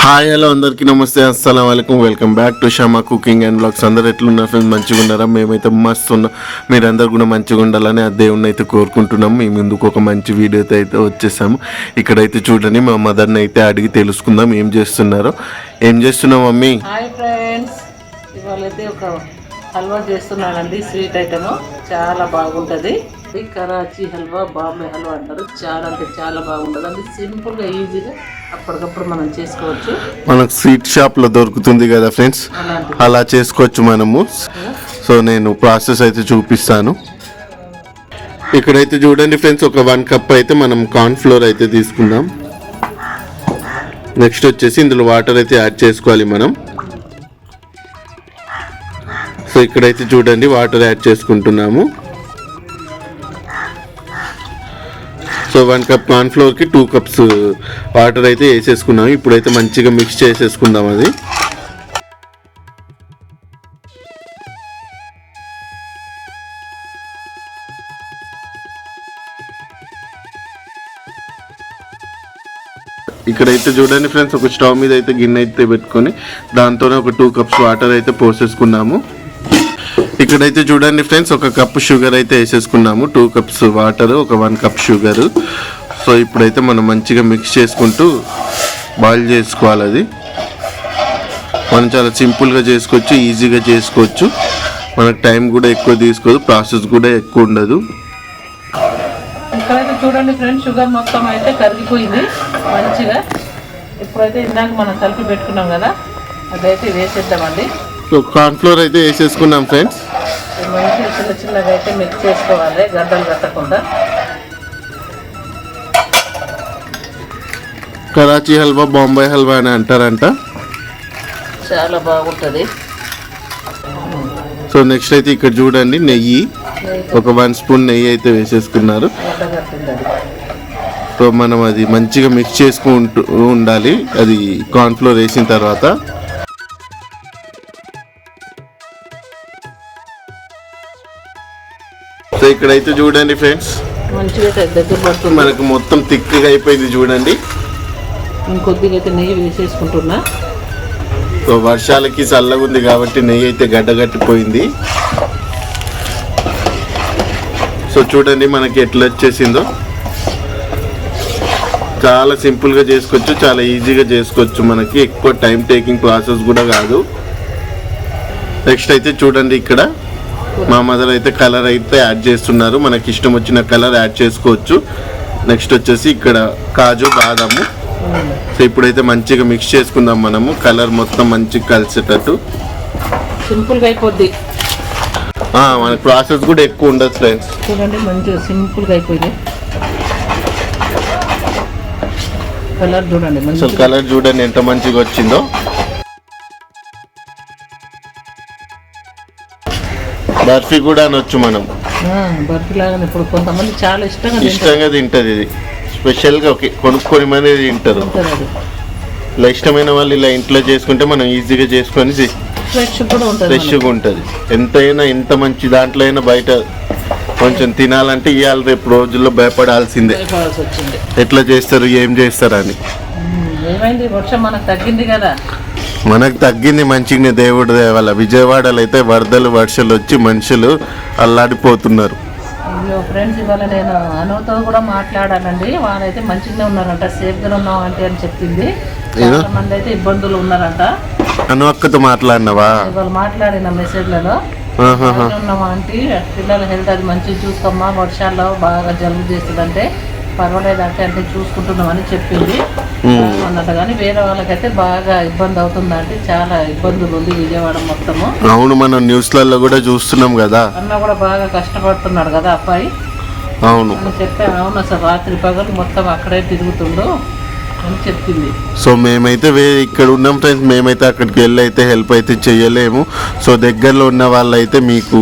Hi hello అందరికీ నమస్తే. అస్సలం వలైకుమ్ welcome back to Shama cooking and blogs అందరు ఎట్లున్నారు? ఫ్రెండ్స్ మంచిగా ఉన్నారా మేమైతే మస్తు ఉన్నాం మీరందరూ కూడా మంచిగా ఉండాలని ఆ దేవుణ్ణి అయితే కోరుకుంటున్నాం. మీ ముందుకు ఒక మంచి వీడియోతో అయితే వచ్చేసాము. ఇక్కడైతే చూడండి మా మదర్ని అయితే అడిగి తెలుసుకుందాం. ఏం చేస్తున్నారో? ఏం చేస్తున్నాం మమ్మీ? Hi friends. ఇవాళ ఒక హల్వా చేస్తున్నానండి. Sweet item. చాలా బాగుంటుంది. ఇది కరాచీ హల్వా బాంబే హల్వా అంటారు. చాలా అంటే చాలా బాగుంటుంది. అది సింపుల్గా ఈజీగా అప్పటికప్పుడు మనం చేసుకోవచ్చు. మనకు స్వీట్ షాప్లో దొరుకుతుంది కదా ఫ్రెండ్స్? అలా చేసుకోవచ్చు మనము. సో నేను ప్రాసెస్ అయితే చూపిస్తాను. ఇక్కడైతే చూడండి ఫ్రెండ్స్ ఒక వన్ కప్ అయితే మనం కార్న్ ఫ్లోర్ అయితే తీసుకుందాం. నెక్స్ట్ వచ్చేసి ఇందులో వాటర్ అయితే యాడ్ చేసుకోవాలి మనం. సో ఇక్కడైతే చూడండి వాటర్ యాడ్ చేసుకుంటున్నాము. సో వన్ కప్ కార్న్ ఫ్లోర్కి టూ కప్స్ వాటర్ అయితే వేసేసుకున్నాము. ఇప్పుడైతే మంచిగా మిక్స్ చేసేసుకుందాం అది. ఇక్కడైతే చూడండి ఫ్రెండ్స్ ఒక స్టవ్ మీద అయితే గిన్నె అయితే పెట్టుకొని దాంతోనే ఒక టూ కప్స్ వాటర్ అయితే పోసేసుకున్నాము. ఇక్కడైతే చూడండి ఫ్రెండ్స్ ఒక కప్ షుగర్ అయితే వేసేసుకున్నాము. టూ కప్స్ వాటర్ ఒక వన్ కప్ షుగర్. సో ఇప్పుడైతే మనం మంచిగా మిక్స్ చేసుకుంటూ బాయిల్ చేసుకోవాలి అది. మనం చాలా సింపుల్గా చేసుకోవచ్చు ఈజీగా చేసుకోవచ్చు. మనకు టైం కూడా ఎక్కువ తీసుకోదు ప్రాసెస్ కూడా ఎక్కువ ఉండదు. ఇక్కడైతే చూడండి ఫ్రెండ్స్ షుగర్ మొత్తం అయితే కరిగిపోయింది. మంచిగా. ఇప్పుడైతే ఇందాక మనం కలిపి పెట్టుకున్నాం కదా అదైతే వేసేద్దామండి. కార్న్ఫ్లోర్ అయితే వేసేసుకున్నాం ఫ్రెండ్స్. మంచిగా చిన్న చిన్నగా అయితే మిక్స్ చేసుకోవాలి గడ్డలు కట్టకుండా కరాచీ హల్వా బాంబే హల్వా అని అంటారంట. చాలా బాగుంటుంది. సో నెక్స్ట్ అయితే ఇక్కడ చూడండి నెయ్యి. ఒక వన్ స్పూన్ నెయ్యి అయితే వేసేసుకున్నారు. సో మనం అది మంచిగా మిక్స్ చేసుకుంటూ ఉండాలి. అది కార్న్ఫ్లోర్ వేసిన తర్వాత. సో ఇక్కడైతే చూడండి ఫ్రెండ్స్. మనకు మొత్తం థిక్గా అయిపోయింది చూడండి. ఇంకొద్దిగా అయితే నెయ్యి వేసేసుకుంటున్నా. సో వర్షాలకి చల్లగా ఉంది కాబట్టి నెయ్యి అయితే గడ్డగట్టిపోయింది. సో చూడండి మనకి ఎట్లా వచ్చేసిందో. చాలా సింపుల్గా చేసుకోవచ్చు చాలా ఈజీగా చేసుకోవచ్చు మనకి. ఎక్కువ టైం టేకింగ్ ప్రాసెస్ కూడా కాదు. నెక్స్ట్ అయితే చూడండి ఇక్కడ. మా మదర్ అయితే కలర్ అయితే యాడ్ చేస్తున్నారు. మనకి ఇష్టం వచ్చిన కలర్ యాడ్ చేసుకోవచ్చు. నెక్స్ట్ వచ్చేసి ఇక్కడ కాజు బాదాము. సో ఇప్పుడైతే మంచిగా మిక్స్ చేసుకుందాం మనము. కలర్ మొత్తం మంచిగా కలిసేటట్టు. సింపుల్గా అయిపోద్ది. మన ప్రాసెస్ కూడా ఎక్కువ ఉండదు ఫ్రెండ్స్. చూడండి మంచిగా సింపుల్గా అయిపోయింది. కలర్ చూడండి అసలు కలర్ చూడండి ఎంత మంచిగా వచ్చిందో. బర్ఫీ కూడా అనొచ్చు మనం. బర్ఫీ లాగానే ఇప్పుడు కొంతమంది చాలా ఇష్టంగా ఇష్టంగా తింటది ఇది. స్పెషల్గా ఓకే కొనుక్కొని మనీ తింటారు. ఇలా ఇష్టమైన వాళ్ళు ఇలా ఇంట్లో చేసుకుంటే మనం ఈజీగా చేసుకొని ఫ్రెష్ కూడా ఉంటుంది ఫ్రెష్గా ఉంటుంది. ఎంతైనా ఎంత మంచి దాంట్లో అయినా బయట కొంచెం తినాలంటే ఇవాళ రేపు రోజుల్లో భయపడాల్సిందే. ఎట్లా చేస్తారు ఏం చేస్తారు అని. ఏమైంది? వర్షం మనకు తగ్గింది కదా. మనకు తగ్గింది మంచిగానే దేవుడి దేవాల విజయవాడలో అయితే వరదలు వర్షాలు వచ్చి మనుషులు అల్లాడిపోతున్నారు. అయ్యో ఫ్రెండ్స్ ఇవాళ నేను అనుతో కూడా మాట్లాడానండి. వాళ్ళైతే మంచిగానే ఉన్నారంట. సేఫ్గా ఉన్నాం అంటే అని చెప్పింది. మంది అయితే ఇబ్బందులు ఉన్నారంట. అను అక్కతో మాట్లాడినావా? ఇవాళ మాట్లాడిన మెసేజ్లలో. ఉన్నామా ఆంటీ? పిల్లల హెల్త్ అది మంచిగా చూసుకోమ్మా. వర్షాల్లో బాగా జలుబు చేస్తుందంటే పర్వాలేదు అంటే అంటే చూసుకుంటున్నామని చెప్పింది. అన్నట్టు కానీ వేరే వాళ్ళకైతే బాగా ఇబ్బంది అవుతుందంటే చాలా ఇబ్బందులు ఉంది విజయవాడ మొత్తము. అవును మనం న్యూస్లలో కూడా చూస్తున్నాం కదా. అన్న కూడా బాగా కష్టపడుతున్నాడు కదా అబ్బాయి. అవును. చెప్పి అవును అసలు రాత్రి పగలు మొత్తం అక్కడే తిరుగుతుండు అని చెప్పింది. సో మేమైతే ఇక్కడ ఉన్నాం ఫ్రెండ్స్ మేమైతే అక్కడికి వెళ్ళి అయితే హెల్ప్ అయితే చేయలేము. సో దగ్గరలో ఉన్న వాళ్ళైతే మీకు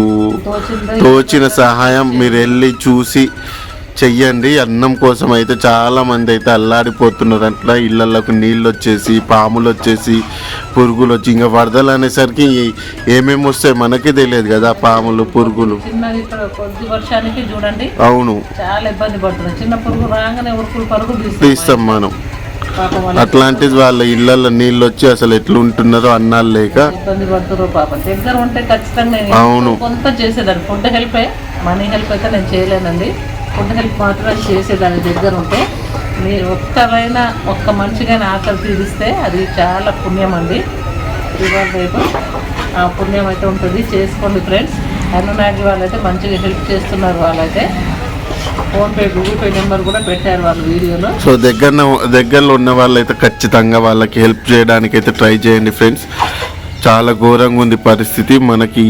తోచిన సహాయం మీరు వెళ్ళి చూసి చెయ్యండి. అన్నం కోసం అయితే చాలా మంది అయితే అల్లాడిపోతున్నారు. అట్లా ఇళ్ళకు నీళ్ళు వచ్చేసి పాములు వచ్చేసి పురుగులు వచ్చి ఇంకా వరదలు అనేసరికి ఏమేమి వస్తాయి మనకే తెలియదు కదా పాములు పురుగులు. వర్షానికి చూడండి. అవును. చాలా ఇబ్బంది పడుతుంది చిన్న పురుగు రాగానే ఉరుకులు పరుగులు తీస్తాం మనం. అట్లాంటిది వాళ్ళ ఇళ్ళల్లో నీళ్ళు వచ్చి అసలు ఎట్లుంటున్నారో అన్నాళ్ళు లేక ఇబ్బంది పడుతున్నారు పాపం. దగ్గర ఉంటే ఖచ్చితంగా నేను అవును. కొంత చేసేదాన్ని. ఫుడ్ హెల్ప్ మనీ హెల్ప్ అయితే నేను చేయలేనండి. హెల్ప్ మాత్రం చేసేదాన్ని దగ్గర ఉంటే మీరు ఒక్కరైనా ఒక్క మనిషిగానే ఆకలి తీరిస్తే అది చాలా పుణ్యం అండి ఇవాళ రేపు ఆ పుణ్యం అయితే ఉంటుంది. చేసుకోండి ఫ్రెండ్స్. అన్ననాగి వాళ్ళైతే మంచిగా హెల్ప్ చేస్తున్నారు వాళ్ళైతే. ఫోన్పే గూగుల్ పే నెంబర్ కూడా పెట్టారు వాళ్ళ వీడియోలో. సో దగ్గర దగ్గరలో ఉన్న వాళ్ళైతే ఖచ్చితంగా వాళ్ళకి హెల్ప్ చేయడానికి అయితే ట్రై చేయండి ఫ్రెండ్స్. చాలా ఘోరంగా ఉంది పరిస్థితి. మనకి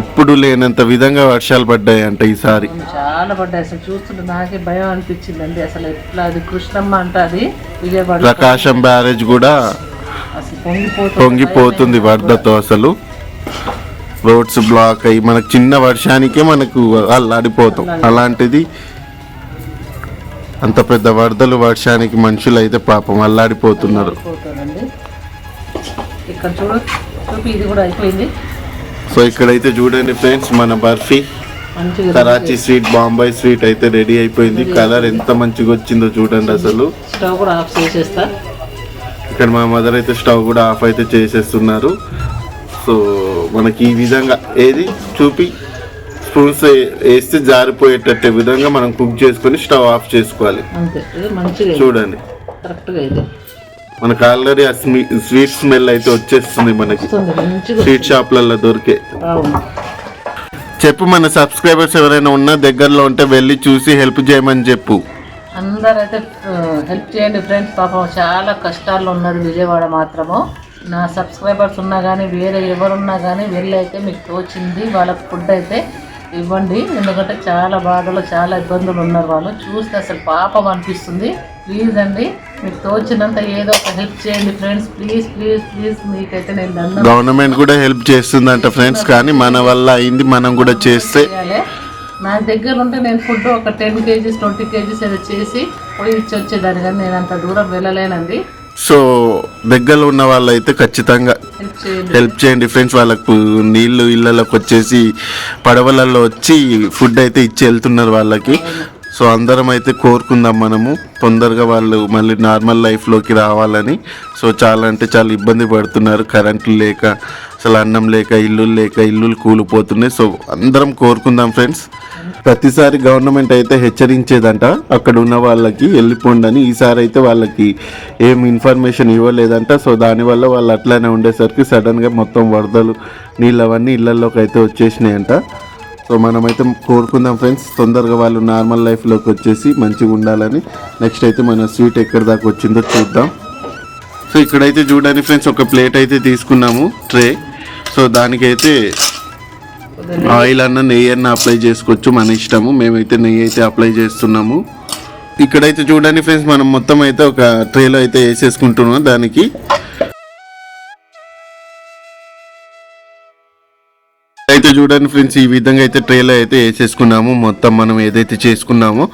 ఎప్పుడు లేనంత విధంగా వర్షాలు పడ్డాయి అంట ఈసారి చాలా పడ్డాయి అసలు చూస్తుంటే నాకే భయం అనిపించిందండి. అసలు ఎట్లా అది కృష్ణమ్మ అంట అది విజయవాడ ప్రకాశం బ్యారేజ్ కూడా పొంగిపోతుంది. వరదతో అసలు. రోడ్స్ బ్లాక్ అయ్యి మనకు చిన్న వర్షానికే మనకు అల్లాడిపోతాం. అలాంటిది అంత పెద్ద వరదలు వర్షానికి మనుషులు అయితే పాపం అల్లాడిపోతున్నారు. పోతుందండి ఇక్కడ చూడు చూపి ఇది కూడా అయిపోయింది. సో ఇక్కడైతే చూడండి ఫ్రెండ్స్ మన బర్ఫీ. కరాచీ స్వీట్ బాంబాయి స్వీట్ అయితే రెడీ అయిపోయింది. కలర్ ఎంత మంచిగా వచ్చిందో చూడండి అసలు. స్టవ్ కూడా ఆఫ్ చేసేస్తా. ఇక్కడ మా మదర్ అయితే స్టవ్ కూడా ఆఫ్ అయితే చేసేస్తున్నారు. సో మనకి ఈ విధంగా ఏది చూపి స్పూన్స్ వేస్తే జారిపోయేటట్టే విధంగా మనం కుక్ చేసుకొని స్టవ్ ఆఫ్ చేసుకోవాలి. చూడండి. మనకు ఆల్రెడీ ఆ స్వీట్ స్మెల్ అయితే వచ్చేస్తుంది మనకి. స్వీట్ షాప్లలో దొరికే. చెప్పు మన సబ్స్క్రైబర్స్ ఎవరైనా ఉన్నా దగ్గరలో ఉంటే వెళ్ళి చూసి హెల్ప్ చేయమని చెప్పు. అందరైతే హెల్ప్ చేయండి ఫ్రెండ్స్ పాపం చాలా కష్టాల్లో ఉన్నారు విజయవాడ మాత్రము. నా సబ్స్క్రైబర్స్ ఉన్నా కానీ వేరే ఎవరున్నా కానీ వెళ్ళి అయితే మీకు తోచింది. వాళ్ళకి ఫుడ్ అయితే ఇవ్వండి. ఎందుకంటే చాలా బాధలు చాలా ఇబ్బందులు ఉన్నారు వాళ్ళు. చూస్తే అసలు పాపం అనిపిస్తుంది. ప్లీజ్ అండి మీకు తోచినంత ఏదో ఒక హెల్ప్ చేయండి ఫ్రెండ్స్ ప్లీజ్ ప్లీజ్ ప్లీజ్ మీకైతే నేను గవర్నమెంట్ కూడా హెల్ప్ చేస్తుందంట ఫ్రెండ్స్ కానీ మన వల్ల అయింది మనం కూడా చేస్తే. నా దగ్గర ఉంటే నేను ఫుడ్ ఒక టెన్ కేజీస్ ట్వంటీ కేజీస్ ఏదో చేసి పోయి ఇచ్చి వచ్చేదాన్ని కానీ నేను అంత దూరం వెళ్ళలేనండి. సో దగ్గరలో ఉన్న వాళ్ళు అయితే ఖచ్చితంగా హెల్ప్ చేయండి. ఫ్రెండ్స్ వాళ్ళకు నీళ్ళు ఇళ్ళలోకి వచ్చేసి పడవలలో వచ్చి ఫుడ్ అయితే ఇచ్చి వెళ్తున్నారు వాళ్ళకి. సో అందరం అయితే కోరుకుందాం మనము. తొందరగా వాళ్ళు మళ్ళీ నార్మల్ లైఫ్లోకి రావాలని. సో చాలా అంటే చాలా ఇబ్బంది పడుతున్నారు. కరెంట్లు లేక అసలు అన్నం లేక ఇల్లు లేక ఇల్లులు కూలిపోతున్నాయి. సో అందరం కోరుకుందాం ఫ్రెండ్స్ ప్రతిసారి గవర్నమెంట్ అయితే హెచ్చరించేదంట అక్కడ ఉన్న వాళ్ళకి వెళ్ళిపోండి అని ఈసారి అయితే వాళ్ళకి ఏం ఇన్ఫర్మేషన్ ఇవ్వలేదంట. సో దానివల్ల వాళ్ళు అట్లానే ఉండేసరికి సడన్గా మొత్తం వరదలు నీళ్ళు అవన్నీ ఇళ్ళలోకి అయితే వచ్చేసినాయంట. సో మనమైతే కోరుకుందాం ఫ్రెండ్స్ తొందరగా వాళ్ళు నార్మల్ లైఫ్లోకి వచ్చేసి మంచిగా ఉండాలని. నెక్స్ట్ అయితే మన స్వీట్ ఎక్కడి దాకా వచ్చిందో చూద్దాం. సో ఇక్కడైతే చూడండి ఫ్రెండ్స్ ఒక ప్లేట్ అయితే తీసుకున్నాము ట్రే సో దానికైతే ఆయిల్ అన్న నెయ్యి అన్న అప్లై చేసుకోవచ్చు మన ఇష్టము. మేమైతే నెయ్యి అయితే అప్లై చేస్తున్నాము. ఇక్కడైతే చూడండి ఫ్రెండ్స్ మనం మొత్తం అయితే ఒక ట్రేలో అయితే వేసేసుకుంటున్నాం దానికి. అయితే చూడండి ఫ్రెండ్స్ ఈ విధంగా అయితే ట్రేలో అయితే వేసేసుకున్నాము. మొత్తం మనం ఏదైతే చేసుకున్నామో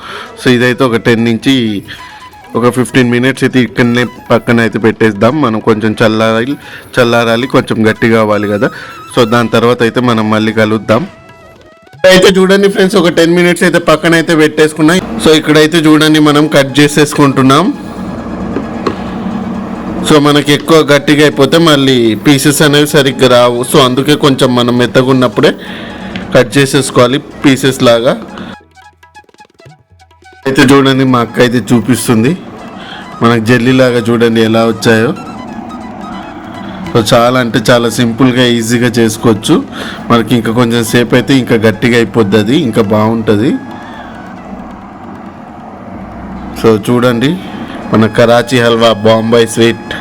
సో ఇదైతే ఒక టెన్ నుంచి ఒక ఫిఫ్టీన్ మినిట్స్ అయితే ఇక్కడనే పక్కన అయితే పెట్టేద్దాం. మనం కొంచెం చల్లారాలి చల్లారాలి కొంచెం గట్టిగా అవ్వాలి కదా. సో దాని తర్వాత అయితే మనం మళ్ళీ కలుద్దాం. అయితే చూడండి ఫ్రెండ్స్ ఒక టెన్ మినిట్స్ అయితే పక్కన అయితే పెట్టేసుకున్నాం సో ఇక్కడైతే చూడండి మనం కట్ చేసేసుకుంటున్నాం. సో మనకి ఎక్కువ గట్టిగా అయిపోతే మళ్ళీ పీసెస్ అనేవి సరిగ్గా రావు. సో అందుకే కొంచెం మనం మెత్తగా ఉన్నప్పుడే కట్ చేసేసుకోవాలి పీసెస్ లాగా. అయితే చూడండి మా అక్క అయితే చూపిస్తుంది. మనకు జల్లీలాగా చూడండి ఎలా వచ్చాయో. సో చాలా అంటే చాలా సింపుల్గా ఈజీగా చేసుకోవచ్చు. మనకి ఇంకా కొంచెం సేపు అయితే ఇంకా గట్టిగా అయిపోద్ది అది ఇంకా బాగుంటుంది. సో చూడండి మన కరాచీ హల్వా బాంబాయి స్వీట్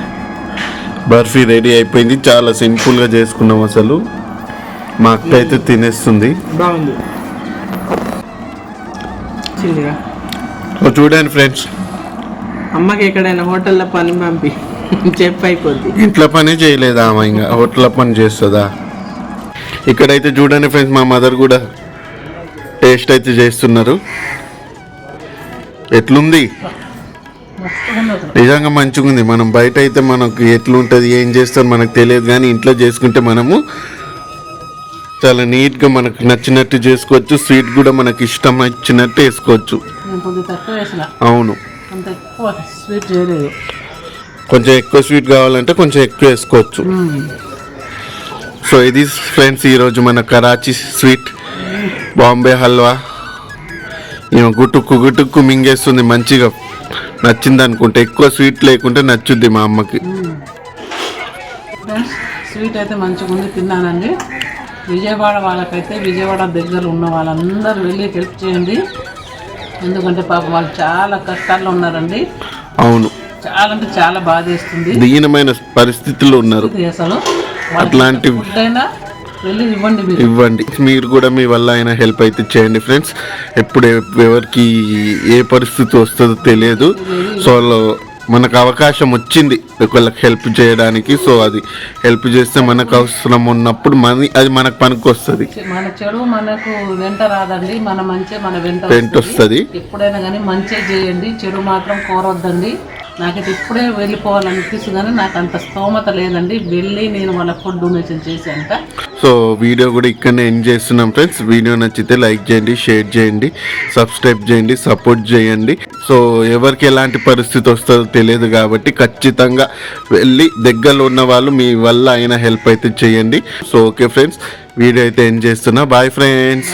బర్ఫీ రెడీ అయిపోయింది. చాలా సింపుల్గా చేసుకున్నాం అసలు. మా అక్క అయితే తినేస్తుంది. బాగుంది. చూడండి ఫ్రెండ్స్ అమ్మకి ఎక్కడైనా హోటల్లో పని పంపి. చెప్పు అయిపోద్ది ఇంట్లో పని చేయలేదా ఆమె ఇంకా? హోటల్ పని చేస్తుందా? ఇక్కడైతే చూడండి ఫ్రెండ్స్ మా మదర్ కూడా టేస్ట్ అయితే చేస్తున్నారు. ఎట్లుంది? నిజంగా మంచిగా ఉంది మనం బయట అయితే మనకు ఎట్లుంటుంది ఏం చేస్తారు మనకు తెలియదు కానీ ఇంట్లో చేసుకుంటే మనము చాలా నీట్గా మనకు నచ్చినట్టు చేసుకోవచ్చు. స్వీట్ కూడా మనకి ఇష్టం వచ్చినట్టు వేసుకోవచ్చు. అవును. కొంచెం ఎక్కువ స్వీట్ కావాలంటే కొంచెం ఎక్కువ వేసుకోవచ్చు. సో ఇది ఫ్రెండ్స్ ఈరోజు మన కరాచీ స్వీట్. బాంబే హల్వా. ఈమె గుట్టుక్కు గుట్టుక్కు మింగేస్తుంది మంచిగా నచ్చింది అనుకుంటే ఎక్కువ స్వీట్ లేకుంటే నచ్చుద్ది మా అమ్మకి. స్వీట్ అయితే మంచిగా ఉంది తిన్నానండి. విజయవాడ వాళ్ళకైతే విజయవాడ దగ్గర ఉన్న వాళ్ళందరూ వెళ్ళి హెల్ప్ చేయండి. ఎందుకంటే పాపం వాళ్ళు చాలా కష్టాల్లో ఉన్నారండి. అవును. చాలా అంటే చాలా బాధేస్తుంది. దీనమైన పరిస్థితుల్లో ఉన్నారు. అసలు అట్లాంటి ఫుడ్ అయినా వెళ్ళి ఇవ్వండి మీరు. ఇవ్వండి. మీరు కూడా మీ వల్ల అయినా హెల్ప్ అయితే చేయండి ఫ్రెండ్స్. ఎప్పుడు ఎవరికి ఏ పరిస్థితి వస్తుందో తెలియదు. సో మనకు అవకాశం వచ్చింది ఒకళ్ళకి హెల్ప్ చేయడానికి. సో అది హెల్ప్ చేస్తే మనకు అవసరం ఉన్నప్పుడు మన అది మనకు పనికి వస్తుంది మన చెడు మనకు వెంట రాదండి. మన మంచి మన వెంట వెంట వస్తుంది. ఎప్పుడైనా కానీ మంచిగా చేయండి. చెడు మాత్రం కోరొద్దండి. నాకైతే ఇప్పుడే వెళ్ళిపోవాలనిపిస్తుంది కానీ నాకు అంత స్తోమత లేదండి. వెళ్ళి నేను వాళ్ళ ఫుడ్ డొనేషన్ చేసేంత. సో వీడియో కూడా ఇక్కడనే ఎండ్ చేస్తున్నాం ఫ్రెండ్స్ వీడియో నచ్చితే లైక్ చేయండి షేర్ చేయండి సబ్స్క్రైబ్ చేయండి సపోర్ట్ చేయండి. సో ఎవరికి ఎలాంటి పరిస్థితి వస్తుందో తెలియదు కాబట్టి ఖచ్చితంగా వెళ్ళి దగ్గరలో ఉన్న వాళ్ళు మీ వల్ల అయిన హెల్ప్ అయితే చేయండి. సో ఓకే ఫ్రెండ్స్ వీడియో అయితే ఎండ్ చేస్తున్నా. Bye friends